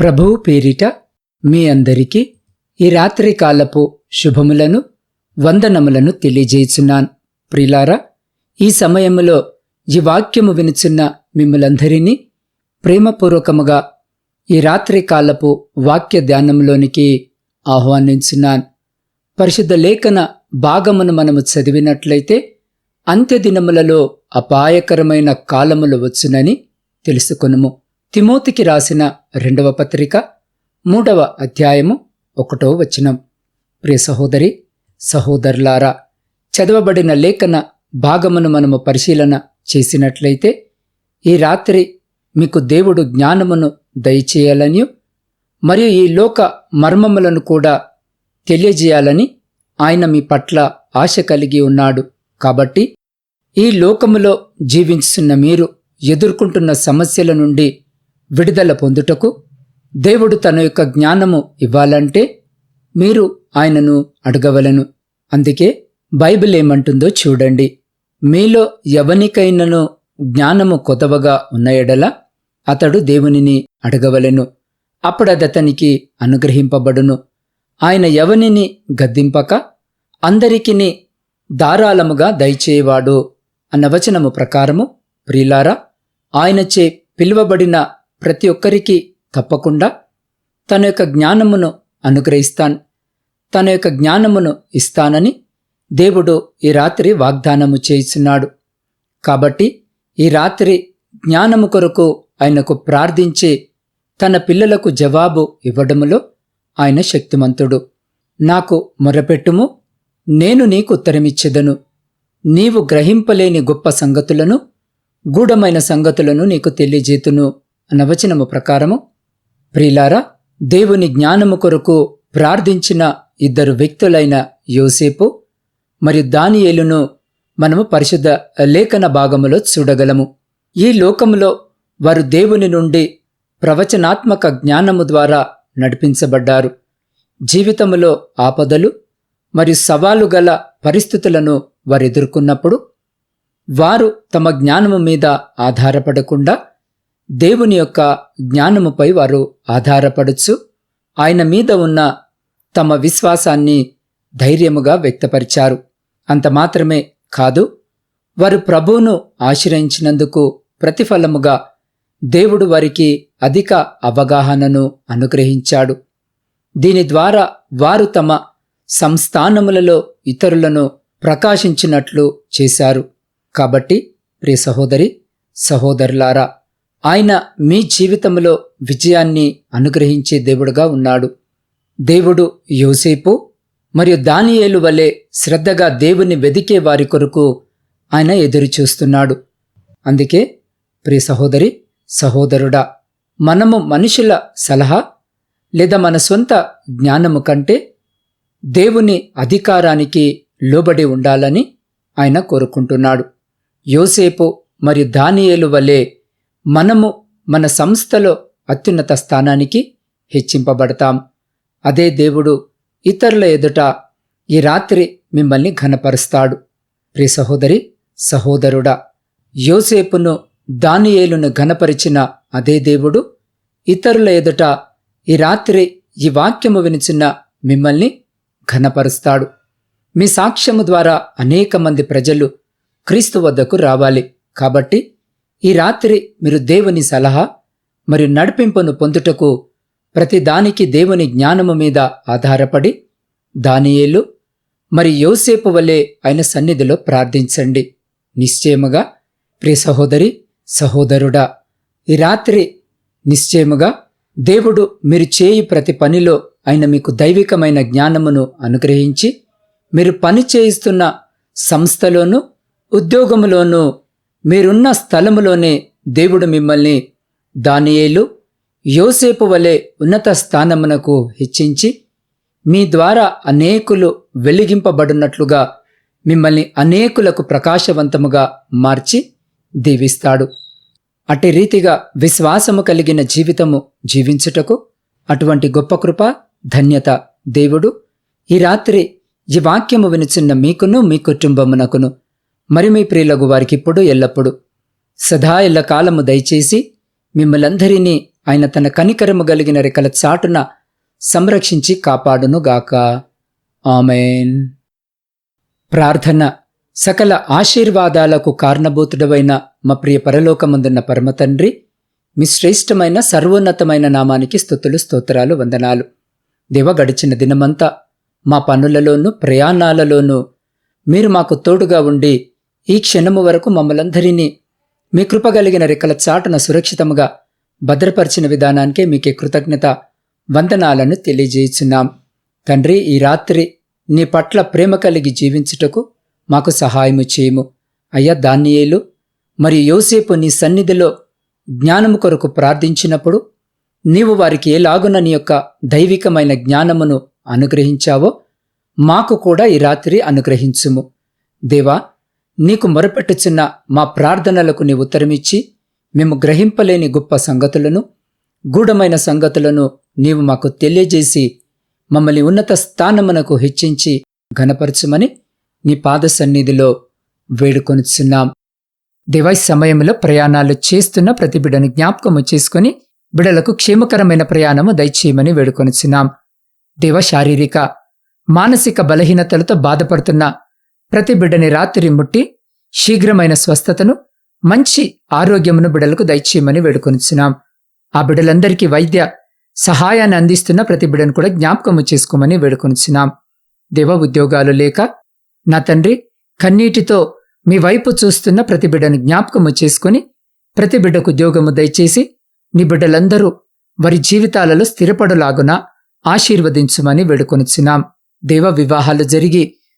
ప్రభువు పేరిట మీ అందరికీ ఈ రాత్రి కాలపు శుభములను వందనములను తెలియజేయుచున్నాను. ప్రిలారా ఈ సమయములో ఈ వాక్యము వినుచున్న మిమ్మలందరినీ ప్రేమపూర్వకముగా ఈ రాత్రి కాలపు వాక్య ధ్యానంలోనికి ఆహ్వానించున్నాను. పరిశుద్ధ లేఖన భాగమును మనము చదివినట్లయితే అంత్యదినములలో అపాయకరమైన కాలములు వచ్చునని తెలుసుకొనుము. తిమోతికి రాసిన రెండవ పత్రిక మూడవ అధ్యాయము ఒకటో వచనం. ప్రియ సహోదరి సహోదరులారా చదవబడిన లేఖన భాగమును మనము పరిశీలన చేసినట్లయితే ఈ రాత్రి మీకు దేవుడు జ్ఞానమును దయచేయాలని మరియు ఈ లోక మర్మములను కూడా తెలియజేయాలని ఆయన మీ పట్ల ఆశ కలిగి ఉన్నాడు. కాబట్టి ఈ లోకములో జీవించున్న మీరు ఎదుర్కొంటున్న సమస్యల నుండి విడుదల పొందుటకు దేవుడు తన యొక్క జ్ఞానము ఇవ్వాలంటే మీరు ఆయనను అడగవలను. అందుకే బైబిల్ ఏమంటుందో చూడండి. మీలో ఎవనికైనను జ్ఞానము కొదవగా ఉన్న ఎడల అతడు దేవునిని అడగవలెను. అప్పుడదతనికి అనుగ్రహింపబడును. ఆయన ఎవనిని గద్దింపక అందరికిని ధారాళముగా దయచేయవాడు అన్న వచనము ప్రకారము ప్రియులారా ఆయనచే పిలువబడిన ప్రతి ఒక్కరికి తప్పకుండా తన యొక్క జ్ఞానమును అనుగ్రహిస్తాను తన యొక్క జ్ఞానమును ఇస్తానని దేవుడు ఈ రాత్రి వాగ్దానము చేస్తున్నాడు కాబట్టి ఈ రాత్రి జ్ఞానము కొరకు ఆయనకు ప్రార్థించి తన పిల్లలకు జవాబు ఇవ్వడములో ఆయన శక్తిమంతుడు. నాకు మొరపెట్టుము నేను నీకు ఉత్తరమిచ్చెదను. నీవు గ్రహింపలేని గొప్ప సంగతులను గూఢమైన సంగతులను నీకు తెలియజేతును. అన్న వచనము ప్రకారము ప్రిలారా దేవుని జ్ఞానము కొరకు ప్రార్థించిన ఇద్దరు వ్యక్తులైన యోసేపు మరియు దానియేలును మనము పరిశుద్ధ లేఖన భాగములో చూడగలము. ఈ లోకములో వారు దేవుని నుండి ప్రవచనాత్మక జ్ఞానము ద్వారా నడిపించబడ్డారు. జీవితములో ఆపదలు మరియు సవాలు గల పరిస్థితులను వారు ఎదుర్కొన్నప్పుడు వారు తమ జ్ఞానము మీద ఆధారపడకుండా దేవుని యొక్క జ్ఞానముపై వారు ఆధారపడచ్చు. ఆయన మీద ఉన్న తమ విశ్వాసాన్ని ధైర్యముగా వ్యక్తపరిచారు. అంత మాత్రమే కాదు వారు ప్రభువును ఆశ్రయించినందుకు ప్రతిఫలముగా దేవుడు వారికి అధిక అవగాహనను అనుగ్రహించాడు. దీని ద్వారా వారు తమ సంస్థానములలో ఇతరులను ప్రకాశించినట్లు చేశారు. కాబట్టి ప్రియ సహోదరి సహోదరులారా ఆయన మీ జీవితంలో విజయాన్ని అనుగ్రహించే దేవుడుగా ఉన్నాడు. దేవుడు యోసేపు మరియు దానియేలు వలె శ్రద్ధగా దేవుని వెదికే వారి కొరకు ఆయన ఎదురుచూస్తున్నాడు. అందుకే ప్రియ సహోదరి సహోదరుడా మనము మనుషుల సలహా లేదా మన సొంత జ్ఞానము కంటే దేవుని అధికారానికి లోబడి ఉండాలని ఆయన కోరుకుంటున్నాడు. యోసేపు మరియు దానియేలు వలె మనము మన సంస్థలో అత్యున్నత స్థానానికి హెచ్చింపబడతాం. అదే దేవుడు ఇతరుల ఎదుట ఈ రాత్రి మిమ్మల్ని ఘనపరుస్తాడు. ప్రియ సహోదరి సహోదరుడా యోసేపును దానియేలును ఘనపరిచిన అదే దేవుడు ఇతరుల ఎదుట ఈ రాత్రి ఈ వాక్యము వినిచిన మిమ్మల్ని ఘనపరుస్తాడు. మీ సాక్ష్యము ద్వారా అనేక మంది ప్రజలు క్రీస్తు వద్దకు రావాలి. కాబట్టి ఈ రాత్రి మీరు దేవుని సలహా మరియు నడిపింపును పొందుటకు ప్రతి దానికి దేవుని జ్ఞానము మీద ఆధారపడి దానియేలు మరి యోసేపు వలె ఆయన సన్నిధిలో ప్రార్థించండి. నిశ్చయముగా ప్రియ సహోదరి సహోదరుడా ఈ రాత్రి నిశ్చయముగా దేవుడు మీరు చేయి ప్రతి పనిలో ఆయన మీకు దైవికమైన జ్ఞానమును అనుగ్రహించి మీరు పని చేయిస్తున్న సంస్థలోనూ ఉద్యోగములోనూ మీరున్న స్థలములోనే దేవుడు మిమ్మల్ని దానియేలు యోసేపు వలె ఉన్నత స్థానమునకు హెచ్చించి మీ ద్వారా అనేకులు వెలిగింపబడినట్లుగా మిమ్మల్ని అనేకులకు ప్రకాశవంతముగా మార్చి దీవిస్తాడు. అట్టి రీతిగా విశ్వాసము కలిగిన జీవితము జీవించుటకు అటువంటి గొప్ప కృప ధన్యత దేవుడు. ఈ రాత్రి ఈ వాక్యము వినుచున్న మీకును మీ కుటుంబమునకును మరి మీ ప్రియులగు వారికిప్పుడు ఎల్లప్పుడు. సదా ఎల్ల కాలము దయచేసి మిమ్మలందరినీ ఆయన తన కనికరము కలిగిన రెక్కల చాటున సంరక్షించి కాపాడునుగాక. ఆమెన్. ప్రార్థన సకల ఆశీర్వాదాలకు కారణభూతుడవైన మా ప్రియ పరలోకమందున్న పరమతండ్రి మీ శ్రేష్టమైన సర్వోన్నతమైన నామానికి స్థుతులు స్తోత్రాలు వందనాలు. దేవ గడిచిన దినమంతా మా పనులలోనూ ప్రయాణాలలోనూ మీరు మాకు తోడుగా ఉండి ఈ క్షణము వరకు మమ్మలందరినీ మీ కృపగలిగిన రెక్కల చాటున సురక్షితముగా భద్రపరిచిన విధానానికే మీకే కృతజ్ఞత వందనాలను తెలియజేయుచున్నాం తండ్రి ఈ రాత్రి నీ పట్ల ప్రేమ కలిగి జీవించుటకు మాకు సహాయము చేయము. అయ్యా దానియేలు మరియు యోసేపు నీ సన్నిధిలో జ్ఞానము కొరకు ప్రార్థించినప్పుడు నీవు వారికి ఎలాగున నీ యొక్క దైవికమైన జ్ఞానమును అనుగ్రహించావో మాకు కూడా ఈ రాత్రి అనుగ్రహించుము. దేవా నీకు మొరపెట్టుచున్న మా ప్రార్థనలకు నీ ఉత్తరమిచ్చి మేము గ్రహింపలేని గొప్ప సంగతులను గూఢమైన సంగతులను నీవు మాకు తెలియజేసి మమ్మల్ని ఉన్నత స్థానమునకు హెచ్చించి ఘనపరచుమని నీ పాద సన్నిధిలో వేడుకొనుచున్నాం. దివై సమయంలో ప్రయాణాలు చేస్తున్న ప్రతి బిడ్డను జ్ఞాపకము చేసుకుని బిడలకు క్షేమకరమైన ప్రయాణము దయచేయమని వేడుకొనుచున్నాం. దేవ శారీరక మానసిక బలహీనతలతో బాధపడుతున్న ప్రతి బిడ్డని రాత్రి ముట్టి శీఘ్రమైన స్వస్థతను మంచి ఆరోగ్యమును బిడలకు దయచేయమని వేడుకొనిచున్నాం. ఆ బిడ్డలందరికీ వైద్య సహాయాన్ని అందిస్తున్న ప్రతి బిడ్డను కూడా జ్ఞాపకము చేసుకోమని వేడుకొనిచున్నాం. దేవ ఉద్యోగాలు లేక నా తండ్రి కన్నీటితో మీ వైపు చూస్తున్న ప్రతి బిడ్డను జ్ఞాపకము చేసుకుని ప్రతి బిడ్డకు ఉద్యోగము దయచేసి నీ బిడ్డలందరూ వారి జీవితాలలో స్థిరపడులాగున ఆశీర్వదించుమని వేడుకొనిచున్నాం. దేవ వివాహాలు జరిగి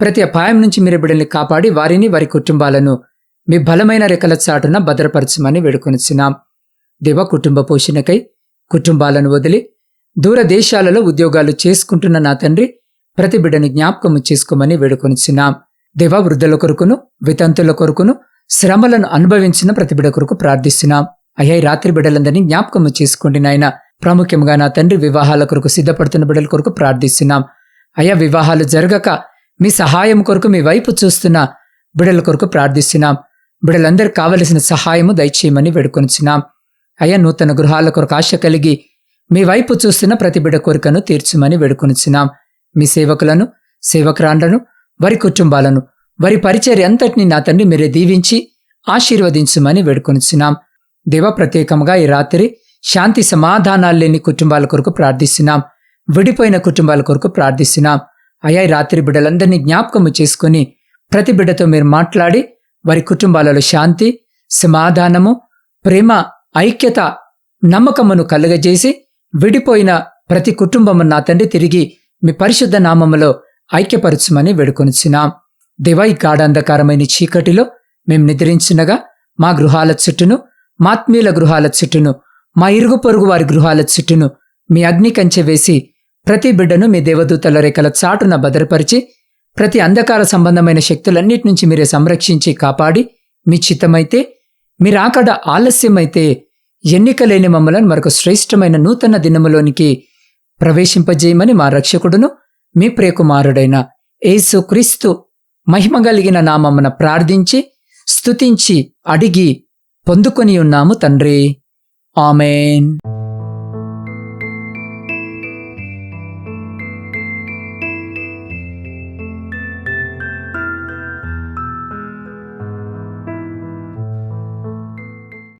ప్రతి అపాయం నుంచి మీరు బిడ్డల్ని కాపాడి వారిని వారి కుటుంబాలను మీ బలమైన రెక్కల చాటున భద్రపరచమని వేడుకొనిచున్నాం. దేవ కుటుంబ పోషణకై కుటుంబాలను వదిలి దూర దేశాలలో ఉద్యోగాలు చేసుకుంటున్న నా తండ్రి ప్రతి బిడ్డని జ్ఞాపకము చేసుకోమని వేడుకొనిచున్నాం. దేవ వృద్ధుల కొరకును వితంతుల కొరకును శ్రమలను అనుభవించిన ప్రతి బిడ్డ కొరకు ప్రార్థిస్తున్నాం. అయ్యా రాత్రి బిడ్డలందరినీ జ్ఞాపకము చేసుకోండి నాయన. ప్రాముఖ్యంగా నా తండ్రి వివాహాల కొరకు సిద్ధపడుతున్న బిడ్డల కొరకు ప్రార్థిస్తున్నాం. అయ్యా వివాహాలు జరగక మీ సహాయం కొరకు మీ వైపు చూస్తున్న బిడల కొరకు ప్రార్థిస్తున్నాం. బిడలందరికి కావలసిన సహాయము దయచేయమని వేడుకొనిచున్నాం. అయ్యా నూతన గృహాల కొరకు ఆశ కలిగి మీ వైపు చూస్తున్న ప్రతి బిడ కోరికను తీర్చుమని వేడుకొనిచున్నాం. మీ సేవకులను సేవకురాండ్లను వారి కుటుంబాలను వారి పరిచర్య అంతటిని నా తండ్రి మీరే దీవించి ఆశీర్వదించమని వేడుకొనిచున్నాం. దేవ ప్రత్యేకంగా ఈ రాత్రి శాంతి సమాధానాలు లేని కుటుంబాల కొరకు ప్రార్థిస్తున్నాం. విడిపోయిన కుటుంబాల కొరకు ప్రార్థిస్తున్నాం. అయ్యా రాత్రి బిడ్డలందరినీ జ్ఞాపకము చేసుకుని ప్రతి బిడ్డతో మీరు మాట్లాడి వారి కుటుంబాలలో శాంతి సమాధానము ప్రేమ ఐక్యత నమ్మకమును కలుగజేసి విడిపోయిన ప్రతి కుటుంబము నా తండ్రి తిరిగి మీ పరిశుద్ధ నామములో ఐక్యపరచుమని వేడుకొనిచున్నాం. దివై గాఢాంధకారమైన చీకటిలో మేం నిద్రించినగా మా గృహాల చుట్టూను మాత్మీయుల గృహాల చుట్టూను మా ఇరుగు పొరుగు వారి గృహాల చుట్టూను మీ అగ్ని కంచె వేసి ప్రతి బిడ్డను మీ దేవదూతల రేఖల చాటున భద్రపరిచి ప్రతి అంధకార సంబంధమైన శక్తులన్నిటి నుంచి మీరే సంరక్షించి కాపాడి మీ చిత్తమైతే మీరాకడ ఆలస్యమైతే ఎన్నికలేని మమ్మలను మరొక శ్రేష్టమైన నూతన దినములోనికి ప్రవేశింపజేయమని మా రక్షకుడును మీ ప్రియకుమారుడైన యేసు క్రీస్తు మహిమ కలిగిన ప్రార్థించి స్తుతించి అడిగి పొందుకొని ఉన్నాము తండ్రి. ఆమెన్.